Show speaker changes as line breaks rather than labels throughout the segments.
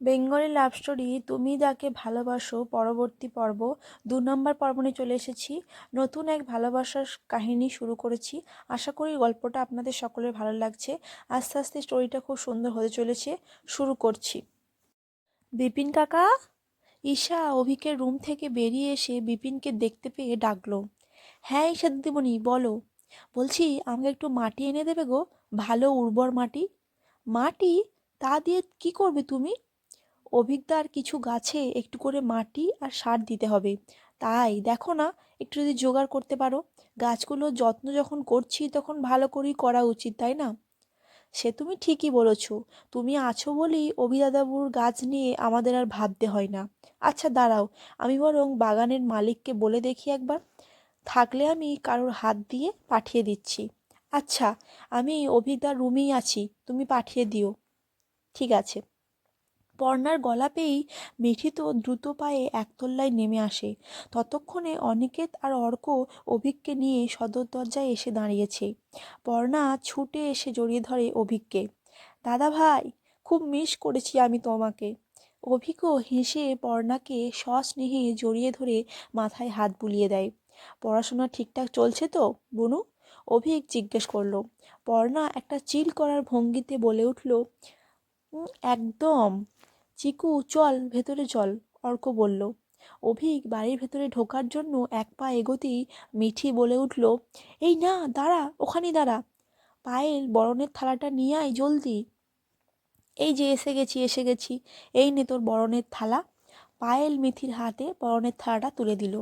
Bengali love story, তুমি যাকে ভালোবাসো, পরবর্তী পর্ব, দু নম্বর পর্ব নিয়ে চলে এসেছি। নতুন এক ভালোবাসার কাহিনী শুরু করেছি। আশা করি গল্পটা আপনাদের সকলের ভালো লাগছে। আস্তে আস্তে স্টোরিটা খুব সুন্দর হতে চলেছে। শুরু করছি। বিপিন কাকা? ঈশা অভিকের রুম থেকে বেরিয়ে এসে বিপিনকে দেখতে পেয়ে ডাকলো। হ্যাঁ ঈশা দিদিমণি, বলো। বলছি, আমাকে একটু মাটি এনে দেবে গো? ভালো উর্বর মাটি। মাটি? তা দিয়ে কি করবে তুমি? অভিজ্ঞতার কিছু গাছে একটু করে মাটি আর সার দিতে হবে। তাই দেখো না, একটু যদি জোগাড় করতে পারো। গাছগুলোর যত্ন যখন করছি তখন ভালো করেই করা উচিত, তাই না? সে তুমি ঠিকই বলেছ। তুমি আছো বলেই অভিদাদাবুর গাছ নিয়ে আমাদের আর ভাবতে হয় না। আচ্ছা দাঁড়াও, আমি বরং বাগানের মালিককে বলে দেখি একবার। থাকলে আমি কারোর হাত দিয়ে পাঠিয়ে দিচ্ছি। আচ্ছা আমি অভিদার রুমেই আছি, তুমি পাঠিয়ে দিও। ঠিক আছে। পর্ণার গলা পেয়েই মিঠি তো দ্রুত পায়ে একতলায় নেমে আসে। ততক্ষণে অনিকেত আর অর্ক অভিককে নিয়ে সদর দরজায় এসে দাঁড়িয়েছে। পর্ণা ছুটে এসে জড়িয়ে ধরে অভিককে। দাদা ভাই খুব মিস করেছি আমি তোমাকে। অভিকও হেসে পর্ণাকে সস্নেহে জড়িয়ে ধরে মাথায় হাত বুলিয়ে দেয়। পড়াশোনা ঠিকঠাক চলছে তো বনু? অভিক জিজ্ঞেস করল। পর্ণা একটা চিল করার ভঙ্গিতে বলে উঠল "উম, একদম। চিকু, চল, ভেতরে চল। অর্ক বলল। অভিক বাড়ির ভেতরে ঢোকার জন্য এক পা এগোতেই মিঠি বলে উঠল, এই না, দাঁড়া, ওখানেই দাঁড়া। পায়েল বরণের থালাটা নিয়ে আয় জলদি। এই যে, এসে গেছি এসে গেছি। এই নে তোর বরণের থালা। পায়েল মিথির হাতে বরণের থালাটা তুলে দিল।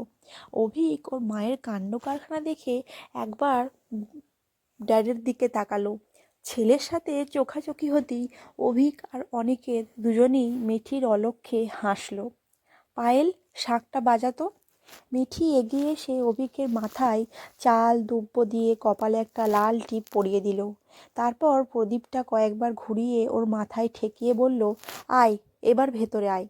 অভিক ওর মায়ের কাণ্ড কারখানা দেখে একবার ড্যাডের দিকে তাকালো। ছেলের সাথে চোখাচোখি হতেই অভিক আর অনেকের দুজনেই মিঠির অলক্ষ্যে হাসল। পায়েল, শাকটা বাজাতো? মিঠি এগিয়ে এসে অভিকের মাথায় চাল দুব্য দিয়ে কপালে একটা লাল টিপ পরিয়ে দিল। তারপর প্রদীপটা কয়েকবার ঘুরিয়ে ওর মাথায় ঠেকিয়ে বলল, আয়, এবার ভেতরে আয়।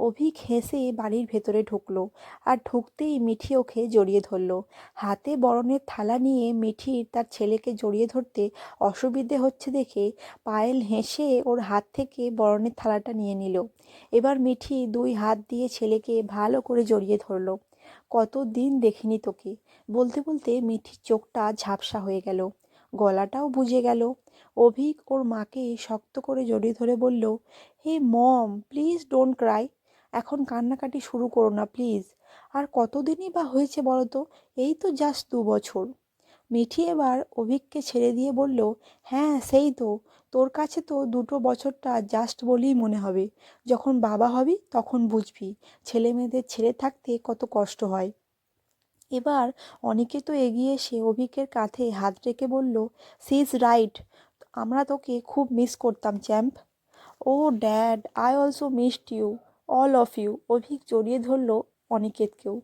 অভিক হেসে বাড়ির ভেতরে ঢুকলো আর ঢুকতেই মিঠি ওকে জড়িয়ে ধরলো। হাতে বরণের থালা নিয়ে মিঠির তার ছেলেকে জড়িয়ে ধরতে অসুবিধে হচ্ছে দেখে পায়েল হেসে ওর হাত থেকে বরণের থালাটা নিয়ে নিল। এবার মিঠি দুই হাত দিয়ে ছেলেকে ভালো করে জড়িয়ে ধরলো। কত দিন দেখিনি তোকে। বলতে বলতে মিঠির চোখটা ঝাপসা হয়ে গেল। গলাটাও বুঝে গেল। অভিক ওর মাকে শক্ত করে জড়িয়ে ধরে বলল, hey mom please don't cry এখন কান্নাকাটি শুরু করো না, প্লিজ। আর কতদিনই বা হয়েছে বলো তো? এই তো জাস্ট দু বছর। মিঠি এবার অভিককে ছেড়ে দিয়ে বলল হ্যাঁ সেই তো। তোর কাছে তো দুটো বছরটা জাস্ট বলেই মনে হবে। যখন বাবা হবি তখন বুঝবি। ছেলে মেয়েদের ছেড়ে থাকতে কত কষ্ট হয়। এবার অনেকে তো এগিয়ে এসে অভিকের কাঁধে হাত রেখে বলল সি ইজ রাইট আমরা তোকে খুব মিস করতাম champ oh dad I also missed you all of you Abhik জড়িয়ে ধরল অনিকেতকেও।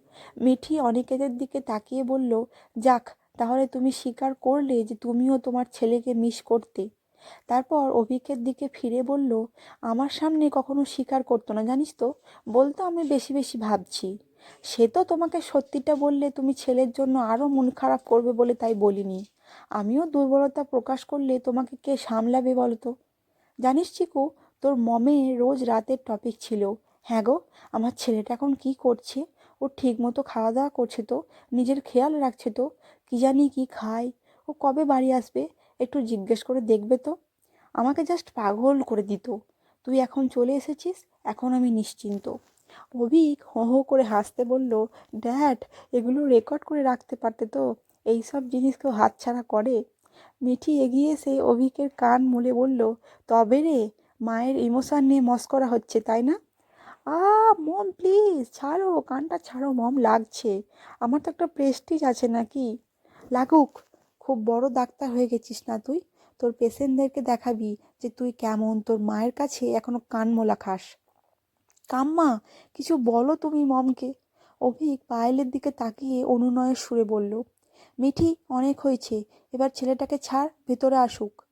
মিঠি অনিকেতের দিকে তাকিয়ে বলল, যাক, তাহলে তুমি স্বীকার করলে যে তুমিও তোমার ছেলেকে মিস করতে। তারপর অভিকের দিকে ফিরে বলল, আমার সামনে কখনো স্বীকার করতো না, জানিস তো? বলতো আমি বেশি বেশি ভাবছি। সে তো তোমাকে সত্যিটা বললে তুমি ছেলের জন্য আরও মন খারাপ করবে বলে তাই বলিনি। আমিও দুর্বলতা প্রকাশ করলে তোমাকে কে সামলাবে বলতো? জানিস চিকু, তোর মমে রোজ রাতের টপিক ছিল। হ্যাঁ গো, আমার ছেলেটা এখন কি করছে? ও ঠিক মতো খাওয়া দাওয়া করছে তো, নিজের খেয়াল রাখছে তো, কি জানি কি খায়, ও কবে বাড়ি আসবে? একটু জিজ্ঞেস করে দেখবে তো। আমাকে জাস্ট পাগল করে দিত। তুই এখন চলে এসেছিস? এখন আমি নিশ্চিন্ত। অভিক হো হো করে হাসতে বলল ড্যাড এগুলো রেকর্ড করে রাখতে পারতে তো এই সব জিনিস কেউ হাতছাড়া করে? মিঠি এগিয়ে এসে অভিকের কান মুলে বলল, তবে রে, মায়ের ইমোশন নিয়ে মস্করা হচ্ছে, তাই না? আ মম প্লিজ ছাড়ো, কানটা ছাড়ো, মম, লাগছে। আমার তো একটা প্রেস্টিজ আছে নাকি? লাগুক, খুব বড় ডাক্তার হয়ে গেছিস না তুই? তোর পেশেন্টদেরকে দেখাবি যে তুই কেমন, তোর মায়ের কাছে এখনও কান মোলা খাস। কাম্মা, কিছু বলো তুমি মমকে। অভিক পায়েলের দিকে তাকিয়ে অনুনয়ের সুরে বলল, মিঠি, অনেক হয়েছে, এবার ছেলেটাকে ছাড়, ভেতরে আসুক।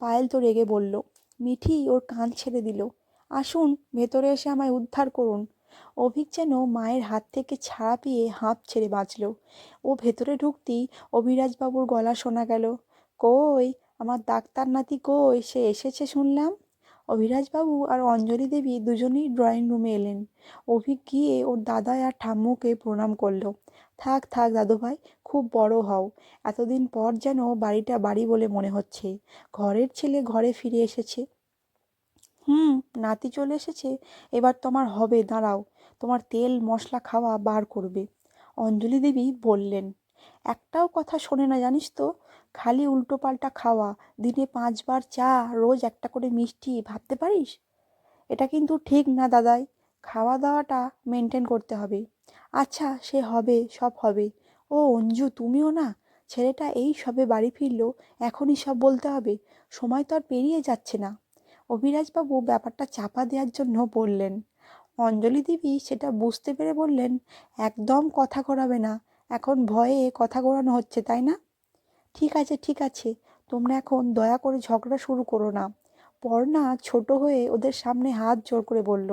পায়েল তো রেগে বলল, মিঠি, ওর কান ছেড়ে দিল। আসুন, ভেতরে এসে আমায় উদ্ধার করুন। অভিক যেন মায়ের হাত থেকে ছাড়া পেয়ে হাঁপ ছেড়ে বাঁচল। ও ভেতরে ঢুকতেই অভিরাজবাবুর গলা শোনা গেল। কই, আমার ডাক্তার নাতি কই? সে এসেছে শুনলাম? অভিরাজবাবু আর অঞ্জলি দেবী দুজনেই ড্রয়িং রুমে এলেন। অভিক গিয়ে ওর দাদা আর ঠাম্মুকে প্রণাম করল। থাক থাক দাদুভাই, খুব বড় হও। এতদিন পর যেন বাড়িটা বাড়ি বলে মনে হচ্ছে। ঘরের ছেলে ঘরে ফিরে এসেছে। হুম, নাতি চলে এসেছে। এবার তোমার হবে, দাঁড়াও। তোমার তেল, মশলা খাওয়া বার করবে। অঞ্জলি দেবী বললেন, একটাও কথা শোনে না জানিস তো? খালি উল্টো পাল্টা খাওয়া, দিনে পাঁচবার চা, রোজ একটা করে মিষ্টি, ভাবতে পারিস? এটা কিন্তু ঠিক না দাদাই। খাওয়া দাওয়াটা মেনটেন করতে হবে। আচ্ছা সে হবে, সব হবে। ও অঞ্জু, তুমিও না? ছেলেটা এই সবে বাড়ি ফিরলো, এখনই সব বলতে হবে। সময় তো আর পেরিয়ে যাচ্ছে না। অভিরাজবাবু ব্যাপারটা চাপা দেওয়ার জন্য বললেন। অঞ্জলি দেবী সেটা বুঝতে পেরে বললেন, একদম কথা ঘোরাবে না। এখন ভয়ে কথা ঘোরানো হচ্ছে, তাই না? ঠিক আছে ঠিক আছে। তোমরা এখন দয়া করে ঝগড়া শুরু করো না। পর্ণা ছোট হয়ে ওদের সামনে হাত জোর করে বলল,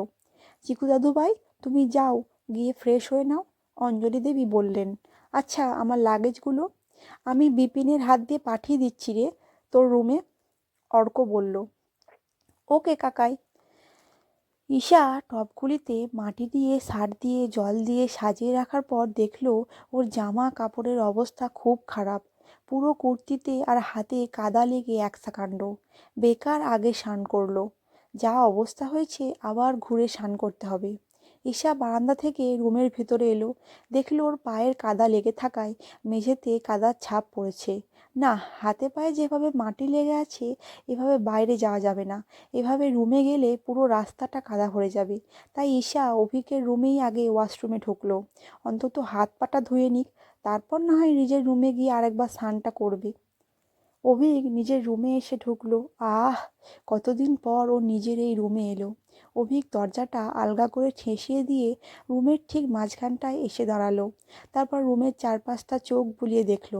চিকু দাদু ভাই তুমি যাও, গিয়ে ফ্রেশ হয়ে নাও। অঞ্জলি দেবী বললেন আচ্ছা আমার লাগেজগুলো? আমি বিপিনের হাত দিয়ে পাঠিয়ে দিচ্ছি রে। তোর রুমে? অর্ক বলল ওকে কাকাই। ঈশা টবগুলিতে মাটি দিয়ে, সার দিয়ে, জল দিয়ে সাজিয়ে রাখার পর দেখল ওর জামা কাপড়ের অবস্থা খুব খারাপ। পুরো কুর্তিতে আর হাতে কাদা লেগে একসাকাণ্ড বেকার আগে স্নান করল। যা অবস্থা হয়েছে আবার ঘুরে স্নান করতে হবে। ঈশা বারান্দা থেকে রুমের ভেতরে এলো। দেখল ওর পায়ের কাদা লেগে থাকায় মেঝেতে কাদার ছাপ পড়েছে। না, হাতে পায়ে যেভাবে মাটি লেগে আছে, এভাবে বাইরে যাওয়া যাবে না। এভাবে রুমে গেলে পুরো রাস্তাটা কাদা ভরে যাবে। তাই ঈশা অভিকের রুমেই আগে ওয়াশরুমে ঢুকলো। অন্তত হাত পাটা ধুয়ে নিক, তারপর না হয় নিজের রুমে গিয়ে আরেকবার স্নানটা করবে। অভিক নিজের রুমে এসে ঢুকলো। আহ, কতদিন পর ও নিজের এই রুমে এলো। অভিক দরজাটা আলগা করে ঠেসিয়ে দিয়ে রুমের ঠিক মাঝখানটায় এসে দাঁড়াল। তারপর রুমের চারপাশটা চোখ বুলিয়ে দেখল।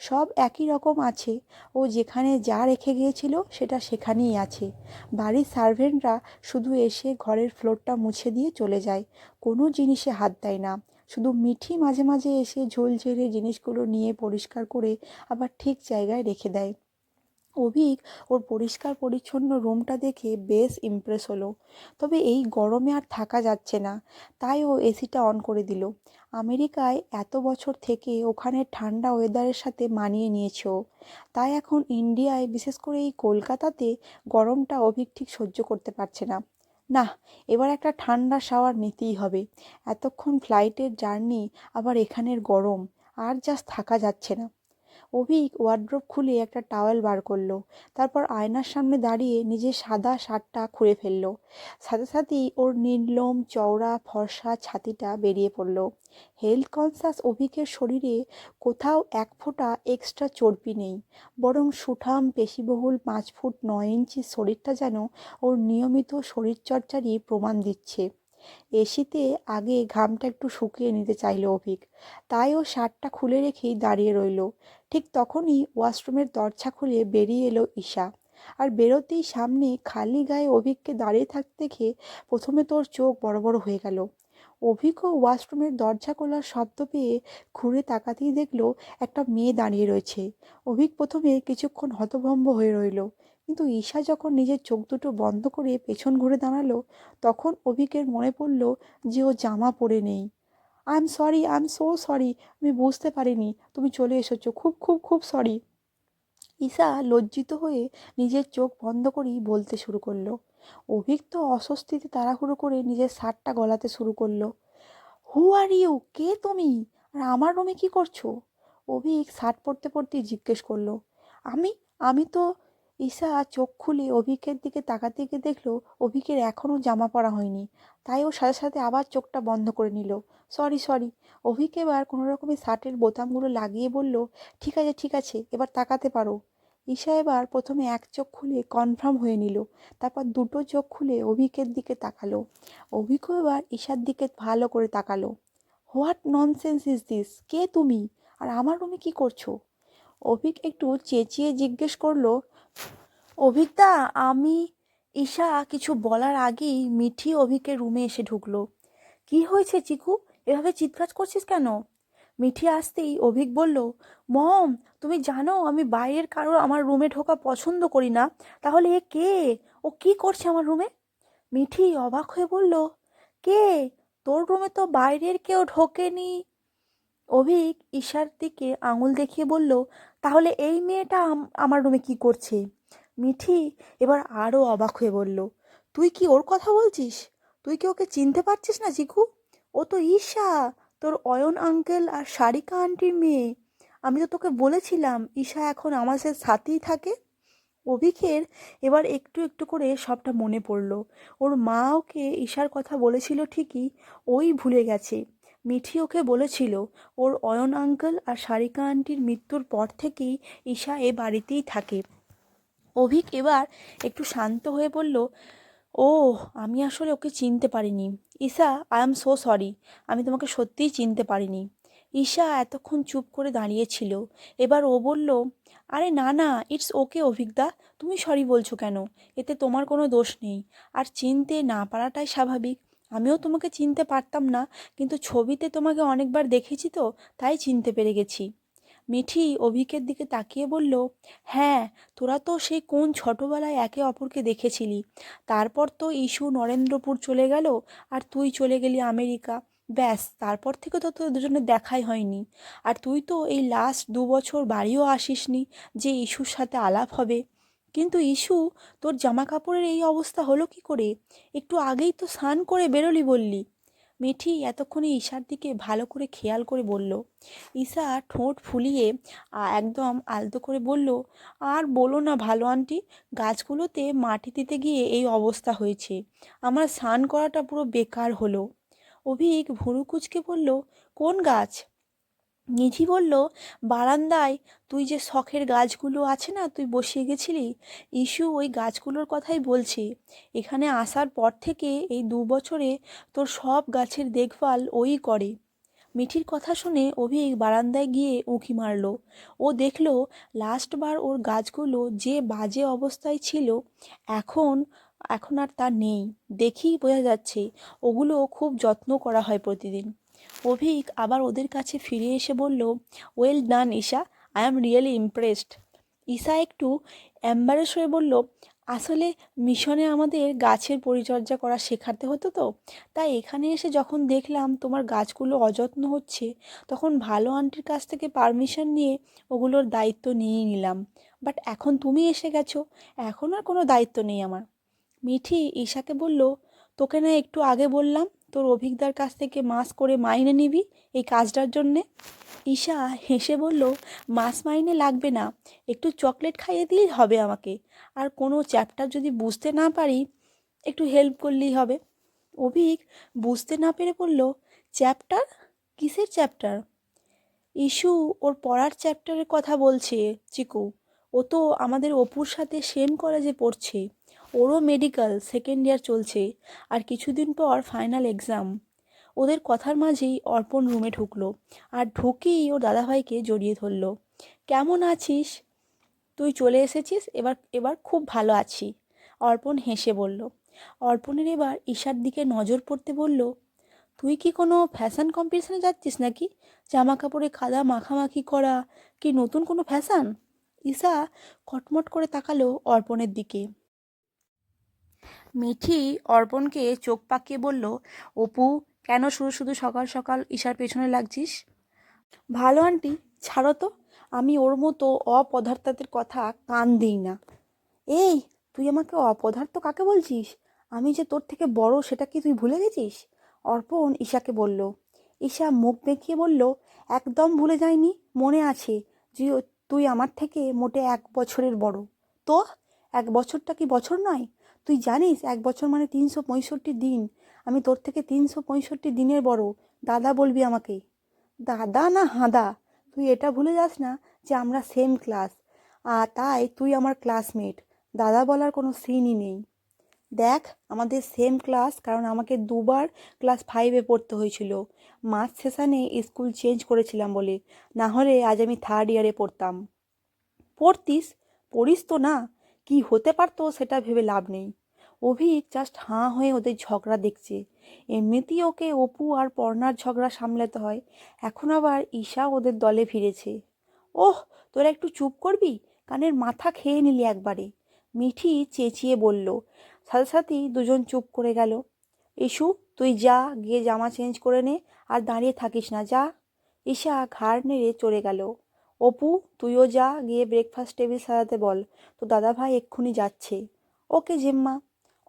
সব একই রকম আছে। ও যেখানে যা রেখে গিয়েছিল সেটা সেখানেই আছে। বাড়ির সার্ভেন্টরা শুধু এসে ঘরের ফ্লোরটা মুছে দিয়ে চলে যায়। কোনো জিনিসে হাত দেয় না। শুধু মিঠি মাঝে মাঝে এসে ঝোল ঝেড়ে জিনিসগুলো নিয়ে পরিষ্কার করে আবার ঠিক জায়গায় রেখে দেয়। অভিক ওর পরিষ্কার পরিচ্ছন্ন রুমটা দেখে বেশ ইমপ্রেস হলো। তবে এই গরমে আর থাকা যাচ্ছে না, তাই ও এসিটা অন করে দিল। আমেরিকায় এত বছর থেকে ওখানে ঠান্ডা ওয়েদারের সাথে মানিয়ে নিয়েছে তাই এখন ইন্ডিয়ায় বিশেষ করে এই কলকাতাতে গরমটা অভিক ঠিক সহ্য করতে পারছে না। না, এবার একটা ঠান্ডা শাওয়ার নিতেই হবে। এতক্ষণ ফ্লাইটের জার্নি আবার এখানের গরম। আর জাস্ট থাকা যাচ্ছে না। অভিক ওয়ার্ড্রোব খুলে একটা টাওয়েল বার করল। তারপর আয়নার সামনে দাঁড়িয়ে নিজের সাদা শার্টটা খুঁড়ে ফেলল। সাথে সাথেই ওর নির্লোম চওড়া ফর্সা ছাতিটা বেরিয়ে পড়ল। হেলথ কনসাস অভিকের শরীরে কোথাও এক ফোঁটা এক্সট্রা চর্বি নেই। বরং সুঠাম, পেশিবহুল পাঁচ ফুট নয় ইঞ্চি শরীরটা যেন ওর নিয়মিত শরীরচর্চারই প্রমাণ দিচ্ছে। এসিতে আগে ঘামটা একটু শুকিয়ে নিতে চাইল অভিক। তাই ও শার্টটা খুলে রেখেই দাঁড়িয়ে রইল। ঠিক তখনই ওয়াশরুমের দরজা খুলে বেরিয়ে এলো ঈশা। আর বেরোতেই সামনে খালি গায়ে অভিককে দাঁড়িয়ে থাকতে দেখে প্রথমে তোর চোখ বড় বড় হয়ে গেল। অভিকও ওয়াশরুমের দরজা খোলার শব্দ পেয়ে ঘুরে তাকাতেই দেখল একটা মেয়ে দাঁড়িয়ে রয়েছে। অভিক প্রথমে কিছুক্ষণ হতভম্ব হয়ে রইল। কিন্তু ঈশা যখন নিজের চোখ দুটো বন্ধ করে পেছন ঘুরে দাঁড়াল, তখন অভিকের মনে পড়ল যে ও জামা পরে নেই। I am sorry I am so sorry আমি বুঝতে পারিনি, তুমি চলে এসেছ, খুব খুব খুব সরি ঈশা লজ্জিত হয়ে নিজের চোখ বন্ধ করেই বলতে শুরু করল। অভিক তো অস্বস্তিতে তাড়াহুড়ো করে নিজের শার্টটা গলাতে শুরু করল। হু আর ইউ কে তুমি? আর আমার রুমে কি করছ? অভিক শার্ট পরতে পরতেই জিজ্ঞেস করল। আমি আমি তো ঈশা চোখ খুলে অভিকের দিকে তাকাতে গিয়ে দেখল অভিকের এখনও জামা পরা হয়নি। তাই ও সাথে সাথে আবার চোখটা বন্ধ করে নিল। Sorry sorry. অভিক এবার কোনো রকমের শার্টের বোতামগুলো লাগিয়ে বলল, ঠিক আছে ঠিক আছে, এবার তাকাতে পারো। ঈশা এবার প্রথমে এক চোখ খুলে কনফার্ম হয়ে নিল, তারপর দুটো চোখ খুলে অভিকের দিকে তাকালো। অভিকও এবার ঈশার দিকে ভালো করে তাকালো। What nonsense is this? কে তুমি? আর আমার রুমে কি করছ? অভিক একটু চেঁচিয়ে জিজ্ঞেস করল অভিকদা, আমি ঈশা কিছু বলার আগেই মিঠি অভিকের রুমে এসে ঢুকলো। কি হয়েছে চিকু? এভাবে চিৎকার করছিস কেন? মিঠি আসতেই অভিক বলল, মম, তুমি জানো আমি বাইরের কারোর আমার রুমে ঢোকা পছন্দ করি না। তাহলে এ কে? ও কি করছে আমার রুমে? মিঠি অবাক হয়ে বলল, কে? তোর রুমে তো বাইরের কেউ ঢোকেনি। অভিক ঈশার দিকে আঙুল দেখিয়ে বলল, তাহলে এই মেয়েটা আমার রুমে কি করছে? মিঠি এবার আরও অবাক হয়ে বলল, তুই কি ওর কথা বলছিস? তুই কি ওকে চিনতে পারছিস না চিকু ও তো ঈশা, তোর অয়ন আঙ্কেল আর সারিকা আন্টির মেয়ে। আমি তো তোকে বলেছিলাম ঈশা এখন আমাদের সাথেই থাকে। অভিকের এবার একটু একটু করে সবটা মনে পড়ল। ওর মা ওকে ঈশার কথা বলেছিল ঠিকই, ওই ভুলে গেছে। মিঠি ওকে বলেছিল, ওর অয়ন আঙ্কেল আর সারিকা আন্টির মৃত্যুর পর থেকেই ঈশা এ বাড়িতেই থাকে। অভিক এবার একটু শান্ত হয়ে বলল ও আমি আসলে ওকে চিনতে পারিনি। Isha I am so sorry আমি তোমাকে সত্যিই চিনতে পারিনি। ঈশা এতক্ষণ চুপ করে দাঁড়িয়েছিল এবার ও বলল, আরে না না ইটস ওকে অভিকদা তুমি সরি বলছো কেন? এতে তোমার কোনো দোষ নেই। আর চিনতে না পারাটাই স্বাভাবিক। আমিও তোমাকে চিনতে পারতাম না, কিন্তু ছবিতে তোমাকে অনেকবার দেখেছি তো, তাই চিনতে পেরে গেছি। মিঠি অভিকের দিকে তাকিয়ে বলল হ্যাঁ তোরা তো সেই কোন ছোটবেলায় একে অপরকে দেখেছিলি। তারপর তো ইস্যু নরেন্দ্রপুর চলে গেল আর তুই চলে গেলি আমেরিকা। ব্যাস, তারপর থেকে তো তোদের দুজনে দেখাই হয়নি। আর তুই তো এই লাস্ট দু বছর বাড়িও আসিসনি যে ইস্যুর সাথে আলাপ হবে। কিন্তু ইস্যু তোর জামা কাপড়ের এই অবস্থা হলো কি করে? একটু আগেই তো স্নান করে বেরোলি বললি। মিঠি এতক্ষণে ঈশার দিকে ভালো করে খেয়াল করে বলল, ঈশা, ঠোঁট ফুলিয়ে একদম আলতো করে বলল, আর বলো না ভালো আন্টি, গাছগুলোতে মাটি দিতে গিয়ে এই অবস্থা হয়েছে, আমার স্নান করাটা পুরো বেকার হলো। অভিক ভুরু কুচকে বলল, কোন গাছ? নিধি বলল, বারান্দায় তুই যে শখের গাছগুলো আছে না, তুই বসিয়ে গেছিলি? ইস্যু ওই গাছগুলোর কথাই বলছি। এখানে আসার পর থেকে এই দু বছরে তোর সব গাছের দেখভাল ওই করে। মিঠির কথা শুনে অভিক বারান্দায় গিয়ে উঁকি মারল। ও দেখল, লাস্টবার ওর গাছগুলো যে বাজে অবস্থায় ছিল, এখন এখন আর তা নেই। দেখেই বোঝা যাচ্ছে, ওগুলো খুব যত্ন করা হয় প্রতিদিন। অভিক আবার ওদের কাছে ফিরে এসে বলল well done Isha. I am really impressed Isha একটু অ্যাম্বারেস হয়ে বলল, আসলে মিশনে আমাদের গাছের পরিচর্যা করা শেখাতে হতো তো। তাই এখানে এসে যখন দেখলাম তোমার গাছগুলো অযত্ন হচ্ছে, তখন ভালো আন্টির কাছ থেকে পারমিশন নিয়ে ওগুলোর দায়িত্ব নিয়ে নিলাম। বাট এখন তুমি এসে গেছো, এখন আর কোনো দায়িত্ব নেই আমার। মিঠি ঈশাকে বলল, তোকে না একটু আগে বললাম তোর অভিজ্ঞতার কাছ থেকে মাস করে মাইনে নিবি এই কাজটার জন্যে? ঈশা হেসে বলল মাস মাইনে লাগবে না, একটু চকলেট খাইয়ে দিলেই হবে আমাকে। আর কোনো চ্যাপ্টার যদি বুঝতে না পারি, একটু হেল্প করলেই হবে। অভিক বুঝতে না পেরে বলল, চ্যাপ্টার? কিসের চ্যাপ্টার? ইস্যু ওর পড়ার চ্যাপ্টারের কথা বলছে, চিকু। ও তো আমাদের অপুর সাথে সেম কলেজে পড়ছে। ওরও মেডিকেল সেকেন্ড ইয়ার চলছে, আর কিছুদিন পর ফাইনাল এক্সাম ওদের কথার মাঝেই অর্পণ রুমে ঢুকলো, আর ঢুকেই ওর দাদাভাইকে জড়িয়ে ধরলো। কেমন আছিস? তুই চলে এসেছিস? এবার এবার খুব ভালো আছি। অর্পণ হেসে বলল। অর্পণের এবার ঈশার দিকে নজর পড়তে বলল, তুই কি কোনো ফ্যাশন কম্পিটিশনে যাচ্ছিস নাকি? জামা কাপড়ে কাদা মাখামাখি করা, কি নতুন কোনো ফ্যাশন ঈশা কটমট করে তাকালো অর্পণের দিকে। মিঠি অর্পণকে চোখ পাকিয়ে বলল, অপু, কেন শুধু শুধু সকাল সকাল ঈশার পেছনে লাগছিস? ভালো, আন্টি, ছাড়ো তো। আমি ওর মতো অপদার্থদের কথা কান দিই না। এই, তুই আমাকে অপদার্থ কাকে বলছিস? আমি যে তোর থেকে বড়, সেটা কি তুই ভুলে গেছিস? অর্পণ ঈশাকে বলল। ঈশা মুখ বেঁকিয়ে বলল, একদম ভুলে যায়নি মনে আছে যে তুই আমার থেকে মোটে এক বছরের বড়। তো, এক বছরটা কি বছর নয়? তুই জানিস এক বছর মানে তিনশো পঁয়ষট্টি দিন। আমি তোর থেকে তিনশো পঁয়ষট্টি দিনের বড়। দাদা বলবি আমাকে। দাদা না হাদা? তুই এটা ভুলে যাস না যে আমরা সেম ক্লাস আর তাই তুই আমার ক্লাসমেট দাদা বলার কোনো সিনই নেই। দেখ, আমাদের সেম ক্লাস কারণ আমাকে দুবার ক্লাস ফাইভে পড়তে হয়েছিল। মার্চ সেশানে স্কুল চেঞ্জ করেছিলাম বলে। না হলে আজ আমি থার্ড ইয়ারে পড়তাম। পড়তিস? পড়িস তো না। কি হতে পারতো সেটা ভেবে লাভ নেই। অভিক জাস্ট হাঁ হয়ে ওদের ঝগড়া দেখছে। এমনিতেই ওকে অপু আর পর্ণার ঝগড়া সামলাতে হয়। এখন আবার ঈশা ওদের দলে ফিরেছে। ওহ, তোরা একটু চুপ করবি? কানের মাথা খেয়ে নিলি একবারে। মিঠি চেঁচিয়ে বলল। সাথে সাথেই দুজন চুপ করে গেল। ইস্যু তুই যা, গিয়ে জামা চেঞ্জ করে নে, আর দাঁড়িয়ে থাকিস না, যা। ঈশা ঘাড় নেড়ে চলে গেল। অপু, তুইও যা, গিয়ে ব্রেকফাস্ট টেবিল সাজাতে বল। তো দাদাভাই এক্ষুনি যাচ্ছে। ওকে জেম্মা।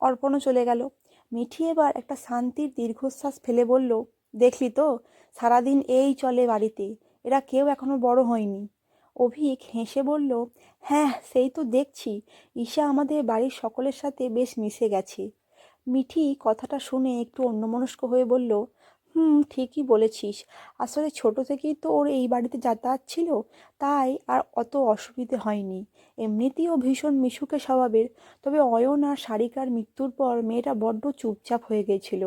অর্পণও চলে গেল। মিঠি এবার একটা শান্তির দীর্ঘশ্বাস ফেলে বলল, দেখলি তো, সারাদিন এই চলে বাড়িতে। এরা কেউ এখনও বড় হয়নি। অভিক হেসে বলল হ্যাঁ সেই তো দেখছি। ঈশা আমাদের বাড়ির সকলের সাথে বেশ মিশে গেছে। মিঠি কথাটা শুনে একটু অন্যমনস্ক হয়ে বলল হুম, ঠিকই বলেছিস। আসলে ছোট থেকেই তো ওর এই বাড়িতে যাতায়াত ছিল, তাই আর অত অসুবিধে হয়নি। এমনিতেও ভীষণ মিশুকে স্বভাবের, তবে অয়ন আর সারিকার মৃত্যুর পর মেয়েটা বড্ড চুপচাপ হয়ে গেছিল।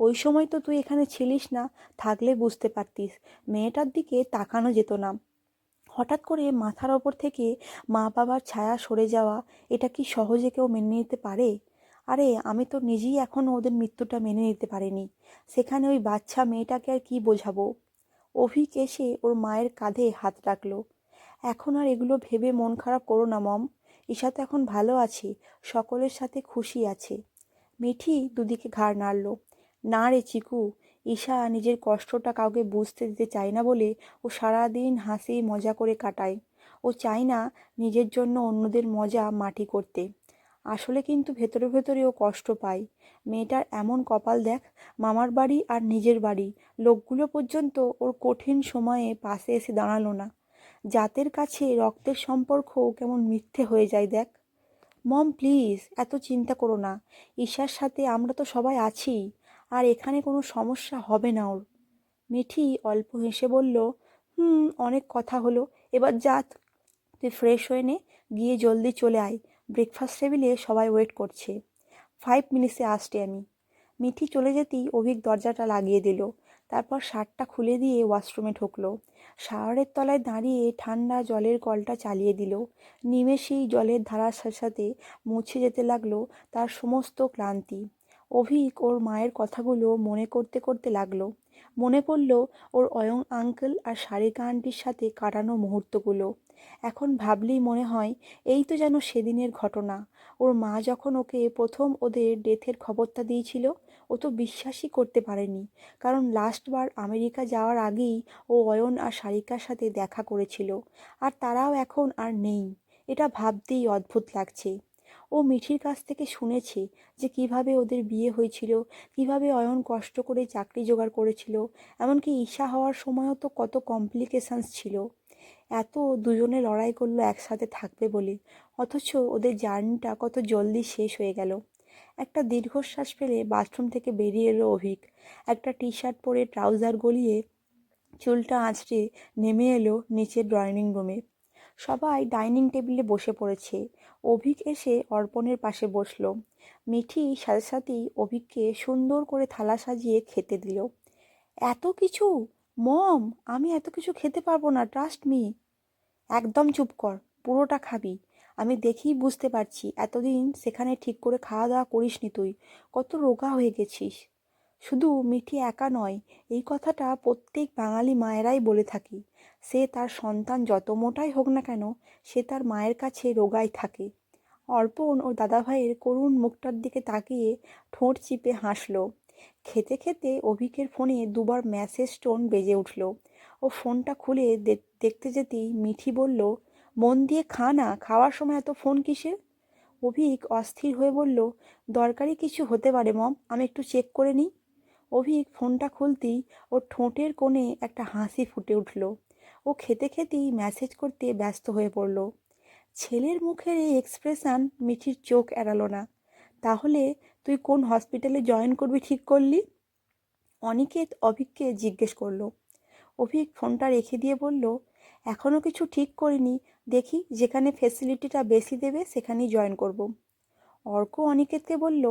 ওই সময় তো তুই এখানে ছিলিস না, থাকলে বুঝতে পারতিস। মেয়েটার দিকে তাকানো যেত না। হঠাৎ করে মাথার ওপর থেকে মা বাবার ছায়া সরে যাওয়া, এটা কি সহজে কেউ মেনে নিতে পারে? আরে, আমি তো নিজেই এখনও ওদের মৃত্যুটা মেনে নিতে পারিনি। সেখানে ওই বাচ্চা মেয়েটাকে আর কি বোঝাবো? অভিক এসে ওর মায়ের কাঁধে হাত রাখল। এখন আর এগুলো ভেবে মন খারাপ করো না, মম। ঈশা তো এখন ভালো আছে, সকলের সাথে খুশি আছে। মিঠি দুদিকে ঘাড় নাড়ল। না রে চিকু, ঈশা নিজের কষ্টটা কাউকে বুঝতে দিতে চায় না বলে ও সারাদিন হাসি মজা করে কাটায়। ও চায় না নিজের জন্য অন্যদের মজা মাটি করতে। আসলে কিন্তু ভেতরে ভেতরে ও কষ্ট পায়। মেয়েটার এমন কপাল দেখ, মামার বাড়ি আর নিজের বাড়ি। লোকগুলো পর্যন্ত ওর কঠিন সময়ে পাশে এসে দাঁড়াল না। জাতের কাছে রক্তের সম্পর্কও কেমন মিথ্যে হয়ে যায় দেখ। মম, প্লিজ, এত চিন্তা করো না। ঈশার সাথে আমরা তো সবাই আছি, আর এখানে কোনো সমস্যা হবে না ওর। মিঠি অল্প হেসে বলল, হুম, অনেক কথা হলো। এবার যা, তুই ফ্রেশ হয়ে নে, গিয়ে জলদি চলে আয়। ব্রেকফাস্ট টেবিলে সবাই ওয়েট করছে। ফাইভ মিনিটসে আসছি আমি। মিঠি চলে যেতেই অভিক দরজাটা লাগিয়ে দিল। তারপর শার্টটা খুলে দিয়ে ওয়াশরুমে ঢুকলো। শাওয়ারের তলায় দাঁড়িয়ে ঠান্ডা জলের কলটা চালিয়ে দিল। নিমেষেই জলের ধারার সাথে সাথে মুছে যেতে লাগল তার সমস্ত ক্লান্তি। অভিক ওর মায়ের কথাগুলো মনে করতে করতে লাগল। মনে পড়ল ওর অয়ং আঙ্কেল আর সারিকা আন্টির সাথে কাটানো মুহূর্তগুলো। এখন ভাবলেই মনে হয়, এই তো যেন সেদিনের ঘটনা। ওর মা যখন ওকে প্রথম ওদের ডেথের খবরটা দিয়েছিল, ও তো বিশ্বাসই করতে পারেনি। কারণ লাস্টবার আমেরিকা যাওয়ার আগেই ও অয়ন আর সারিকার সাথে দেখা করেছিল। আর তারাও এখন আর নেই। এটা ভাবতেই অদ্ভুত লাগছে। ও মিঠির কাছ থেকে শুনেছে যে কীভাবে ওদের বিয়ে হয়েছিল, কীভাবে অয়ন কষ্ট করে চাকরি জোগাড় করেছিল। এমনকি ঈশা হওয়ার সময়ও তো কত কমপ্লিকেশানস ছিল। এত দুজনে লড়াই করল একসাথে থাকবে বলে। অথচ ওদের জার্নিটা কত জলদি শেষ হয়ে গেল। একটা দীর্ঘশ্বাস ফেলে বাথরুম থেকে বেরিয়ে এলো অভিক। একটা টি শার্ট পরে ট্রাউজার গলিয়ে চুলটা আঁচড়ে নেমে এলো নিচের ড্রয়িং রুমে। সবাই ডাইনিং টেবিলে বসে পড়েছে। অভিক এসে অর্পণের পাশে বসল। মিঠি সাথে সাথেই অভিককে সুন্দর করে থালা সাজিয়ে খেতে দিল। এত কিছু? মম, আমি এত কিছু খেতে পারব না ট্রাস্ট মি একদম চুপ কর, পুরোটা খাবি। আমি দেখেই বুঝতে পারছি, এতদিন সেখানে ঠিক করে খাওয়া দাওয়া করিস নি তুই, কত রোগা হয়ে গেছিস। শুধু মিঠি একা নয়, এই কথাটা প্রত্যেক বাঙালি মায়েরাই বলে থাকি। সে তার সন্তান যত মোটাই হোক না কেন, সে তার মায়ের কাছে রোগাই থাকে। অর্পণ ও দাদাভাইয়ের করুণ মুখটার দিকে তাকিয়ে ঠোঁট চিপে হাসল। খেতে খেতে অভিকের ফোনে দুবার মেসেজ টোন বেজে উঠল। ও ফোনটা খুলে দেখতে যেতেই মিঠি বলল, মন দিয়ে খা না, খাওয়ার সময় এত ফোন কিসের? অভিক অস্থির হয়ে বলল, দরকারি কিছু হতে পারে মম, আমি একটু চেক করে নিই। অভিক ফোনটা খুলতেই ওর ঠোঁটের কোণে একটা হাসি ফুটে উঠল। ও খেতে খেতেই মেসেজ করতে ব্যস্ত হয়ে পড়ল। ছেলের মুখের এই এক্সপ্রেশন মিঠির চোখ এড়ালো না। তাহলে তুই কোন হসপিটালে জয়েন করবি ঠিক করলি? অনিকেত অভিককে জিজ্ঞেস করল। অভিক ফোনটা রেখে দিয়ে বলল এখনও কিছু ঠিক করিনি। দেখি যেখানে ফেসিলিটিটা বেশি দেবে সেখানেই জয়েন করব। অর্ক অনিকেতকে বলল,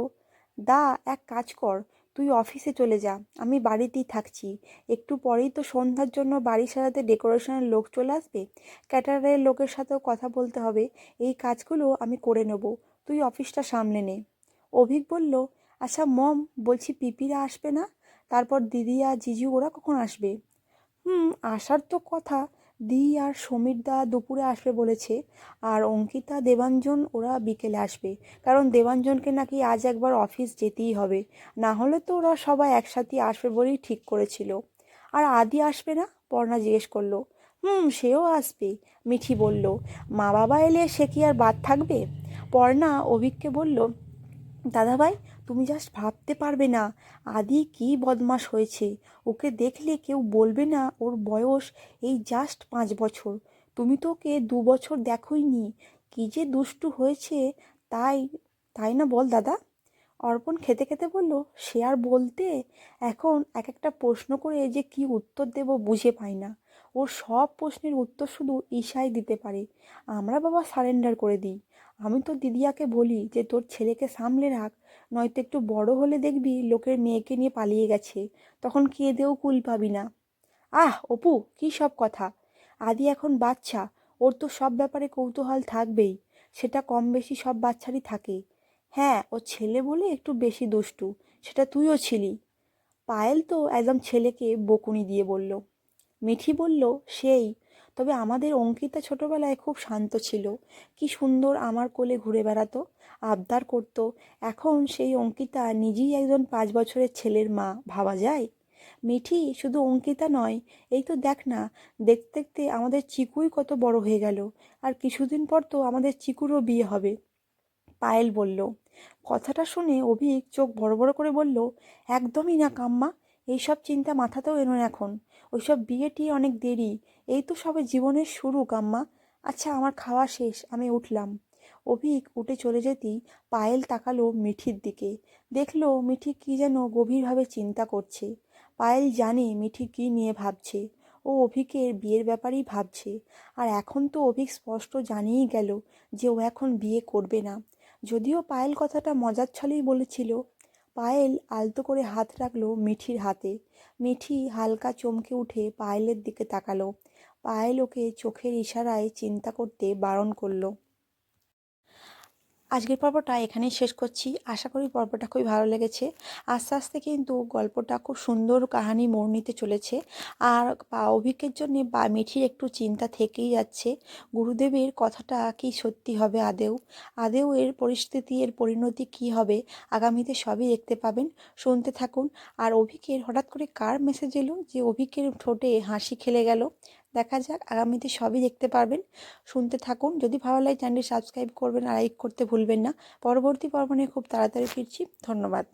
দা, এক কাজ কর। তুই অফিসে চলে যা। আমি বাড়িতেই থাকছি। একটু পরেই তো সন্ধ্যার জন্য বাড়ি সাজাতে ডেকোরেশনের লোক চলে আসবে। ক্যাটারের লোকের সাথেও কথা বলতে হবে। এই কাজগুলো আমি করে নেব। তুই অফিসটা সামলে নে। অভিক বলল আচ্ছা মম, বলছি পিপিরা আসবে না? তারপর দিদি আর জিজু, ওরা কখন আসবে? হুম, আসার তো কথা। দি আর সমীরদা দুপুরে আসবে বলেছে। আর অঙ্কিতা, দেবাঞ্জন, ওরা বিকেলে আসবে। কারণ দেবাঞ্জনকে নাকি আজ একবার অফিস যেতেই হবে। না হলে তো ওরা সবাই একসাথে আসবে বলেই ঠিক করেছিল। আর আদি আসবে না? পর্ণা জিজ্ঞেস করল। হুম, সেও আসবে, মিঠি বলল। মা বাবা এলে সে কি আর বাদ থাকবে? পর্ণা অভিককে বলল দাদাভাই, তুমি জাস্ট ভাবতে পারবে না আদি কি বদমাস হয়েছে। ওকে দেখলে কেউ বলবে না ওর বয়স এই জাস্ট পাঁচ বছর। তুমি তো ওকে দু বছর দেখোই নি কী যে দুষ্টু হয়েছে তাই তাই না বল দাদা? অর্পণ খেতে খেতে বলল, সে আর বলতে এখন এক একটা প্রশ্ন করে যে কি উত্তর দেব বুঝে পাই না। ওর সব প্রশ্নের উত্তর শুধু ঈশাই দিতে পারে। আমরা বাবা সারেন্ডার করে দিই। আমি তো দিদিয়াকে বলি যে, তোর ছেলেকে সামলে রাখ, নয়তো একটু বড় হলে দেখবি লোকের মেয়েকে নিয়ে পালিয়ে গেছে। তখন কেঁদেও কুল পাবি না। আহ, অপু, কি সব কথা? আদি এখন বাচ্চা, ওর তো সব ব্যাপারে কৌতূহল থাকবেই, সেটা কম বেশি সব বাচ্চারই থাকে। হ্যাঁ ও ছেলে বলে একটু বেশি দুষ্টু, সেটা তুইও ছিলি। পায়েল তো একদম ছেলেকে বকুনি দিয়ে বলল। মিঠি বলল, সেই, তবে আমাদের অঙ্কিতা ছোটবেলায় খুব শান্ত ছিল। কি সুন্দর আমার কোলে ঘুরে বেড়াতো, আবদার করত। এখন সেই অঙ্কিতা নিজেই একজন পাঁচ বছরের ছেলের মা, ভাবা যায়? মিঠি, শুধু অঙ্কিতা নয়, এই তো দেখ না, দেখতে দেখতে আমাদের চিকুই কত বড় হয়ে গেল। আর কিছুদিন পর তো আমাদের চিকুরও বিয়ে হবে। পায়েল বলল। কথাটা শুনে অভিক চোখ বড় বড় করে বলল, একদমই না কাম্মা, এইসব চিন্তা মাথাতেও এনো এখন। ওইসব বিয়ে টিয়ে অনেক দেরি। এই তো সবে জীবনের শুরু কাম্মা আচ্ছা আমার খাওয়া শেষ, আমি উঠলাম। অভিক উঠে চলে যেতেই পায়েল তাকালো মিঠির দিকে। দেখল মিঠি কি যেন গভীরভাবে চিন্তা করছে। পায়েল জানে মিঠি কি নিয়ে ভাবছে। ও অভিকের বিয়ের ব্যাপারেই ভাবছে। আর এখন তো অভিক স্পষ্ট জানিয়েই গেল যে ও এখন বিয়ে করবে না। যদিও পায়েল কথাটা মজার ছলেই বলেছিল পায়েল আলতো করে হাত রাখল মিঠির হাতে। মিঠি হালকা চমকে উঠে পায়েলের দিকে তাকালো। পায়েল ওকে চোখের ইশারায় চিন্তা করতে বারণ করল। আজকের পর্বটা এখানেই শেষ করছি। আশা করি পর্বটা খুবই ভালো লেগেছে। আস্তে আস্তে কিন্তু গল্পটা খুব সুন্দর কাহানি মোড় নিতে চলেছে। আর অভিজ্ঞের জন্য বা মিঠির একটু চিন্তা থেকেই যাচ্ছে। গুরুদেবের কথাটা কি সত্যি হবে আদেও? আদেও এর পরিস্থিতি, এর পরিণতি কি হবে আগামীতে সবই দেখতে পাবেন। শুনতে থাকুন। আর অভিকের হঠাৎ করে কার মেসেজ এলো? যে অভিকের ঠোঁটে হাসি খেলে গেল। দেখা যাক, আগামীতে সবই দেখতে পারবেন। শুনতে থাকুন। যদি ভালো লাগে চ্যানেলটি সাবস্ক্রাইব করবেন আর লাইক করতে ভুলবেন না। পরবর্তী পর্ব নিয়ে খুব তাড়াতাড়ি ফিরছি। ধন্যবাদ।